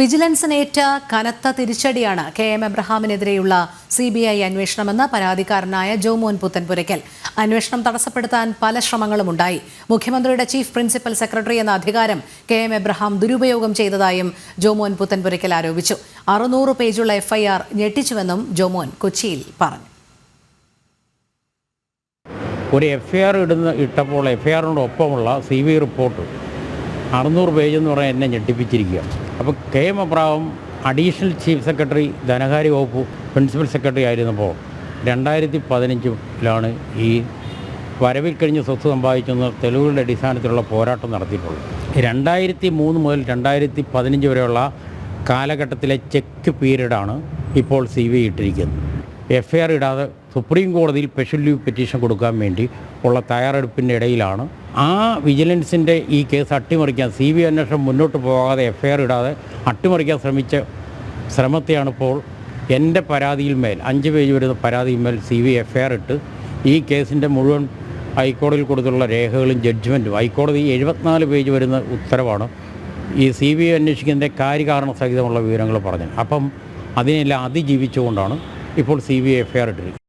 വിജിലൻസിനേറ്റ കനത്ത തിരിച്ചടിയാണ് K M എബ്രഹാമിനെതിരെയുള്ള സി ബി ഐ അന്വേഷണമെന്ന് പരാതിക്കാരനായ ജോമോൻ പുത്തൻപുരയ്ക്കൽ. അന്വേഷണം തടസ്സപ്പെടുത്താൻ പല ശ്രമങ്ങളും ഉണ്ടായി മുഖ്യമന്ത്രിയുടെ ചീഫ് പ്രിൻസിപ്പൽ സെക്രട്ടറി എന്ന അധികാരം കെ എം എബ്രഹാം ദുരുപയോഗം ചെയ്തതായും ജോമോൻ പുത്തൻപുരയ്ക്കൽ ആരോപിച്ചു. അറുന്നൂറ് പേജുള്ള എഫ്ഐആർ ഞെട്ടിച്ചുവെന്നും ജോമോൻ കൊച്ചിയിൽ പറഞ്ഞു. ഒരു എഫ് ഐ ആർ ഇടുന്ന ഇട്ടപ്പോൾ എഫ് ഐ ആറിനോട് സി ബി റിപ്പോർട്ട് അറുന്നൂറ് പേജ് എന്ന് പറഞ്ഞാൽ എന്നെ ഞെട്ടിപ്പിച്ചിരിക്കുക അപ്പോൾ K M Abraham additional chief secretary ധനകാര്യ വകുപ്പ് പ്രിൻസിപ്പൽ സെക്രട്ടറി ആയിരുന്നപ്പോൾ രണ്ടായിരത്തി പതിനഞ്ചിലാണ് ഈ വരവിൽ കഴിഞ്ഞ് സ്വത്ത് സമ്പാദിച്ചെന്ന തെളിവുകളുടെ അടിസ്ഥാനത്തിലുള്ള പോരാട്ടം നടത്തിയിട്ടുള്ളത്. രണ്ടായിരത്തി മൂന്ന് മുതൽ രണ്ടായിരത്തി പതിനഞ്ച് വരെയുള്ള കാലഘട്ടത്തിലെ ചെക്ക് പീരീഡാണ് ഇപ്പോൾ സി ബി ഇട്ടിരിക്കുന്നത്. എഫ് ഐ ആർ ഇടാതെ സുപ്രീം കോടതിയിൽ സ്പെഷ്യൽ ലീവ് പെറ്റീഷൻ കൊടുക്കാൻ വേണ്ടി ഉള്ള തയ്യാറെടുപ്പിന്റെ ഇടയിലാണ് ആ വിജിലൻസിന്റെ ഈ കേസ് അട്ടിമറിക്കാൻ സി ബി അന്വേഷണം മുന്നോട്ട് പോകാതെ എഫ്ഐആർ ഇടാതെ അട്ടിമറിക്കാൻ ശ്രമിച്ച ശ്രമത്തെയാണ് ഇപ്പോൾ എന്റെ പരാതിയിൽ മേൽ അഞ്ച് പേജ് വരുന്ന പരാതിയിൽ മേൽ C B F I R ഇട്ട് ഈ കേസിന്റെ മുഴുവൻ ഹൈക്കോടതിയിൽ കൊടുത്തുള്ള രേഖകളും ജഡ്ജ്മെന്റും. ഹൈക്കോടതി എഴുപത്തിനാല് പേജ് വരുന്ന ഉത്തരവാണ് ഈ സി ബി ഐ അന്വേഷിക്കുന്നതിന്റെ കാര്യകാരണ സഹിതമുള്ള വിവരങ്ങൾ പറഞ്ഞത്. അപ്പം അതിനെല്ലാം അതിജീവിച്ചുകൊണ്ടാണ് ഇപ്പോൾ C B I F I R ഇട്ടിരിക്കുന്നത്.